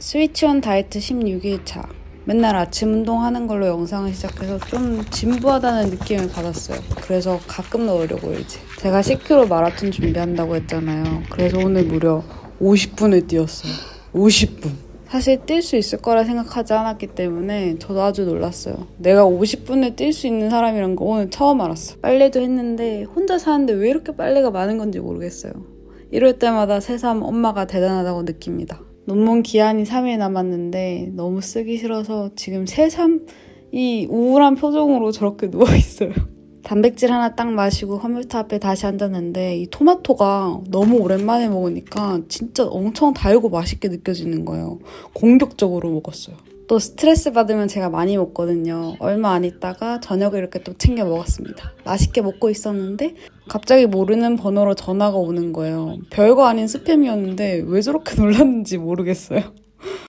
스위치온 다이어트 16일차. 맨날 아침 운동하는 걸로 영상을 시작해서 좀 진부하다는 느낌을 받았어요. 그래서 가끔 넣으려고요, 이제. 제가 10km 마라톤 준비한다고 했잖아요. 그래서 오늘 무려 50분을 뛰었어요. 50분. 사실 뛸 수 있을 거라 생각하지 않았기 때문에 저도 아주 놀랐어요. 내가 50분을 뛸 수 있는 사람이란 거 오늘 처음 알았어. 빨래도 했는데 혼자 사는데 왜 이렇게 빨래가 많은 건지 모르겠어요. 이럴 때마다 새삼 엄마가 대단하다고 느낍니다. 논문 기한이 3일 남았는데 너무 쓰기 싫어서 지금 새삼 이 우울한 표정으로 저렇게 누워있어요. 단백질 하나 딱 마시고 컴퓨터 앞에 다시 앉았는데 이 토마토가 너무 오랜만에 먹으니까 진짜 엄청 달고 맛있게 느껴지는 거예요. 공격적으로 먹었어요. 또 스트레스 받으면 제가 많이 먹거든요. 얼마 안 있다가 저녁을 이렇게 또 챙겨 먹었습니다. 맛있게 먹고 있었는데 갑자기 모르는 번호로 전화가 오는 거예요. 별거 아닌 스팸이었는데 왜 저렇게 놀랐는지 모르겠어요.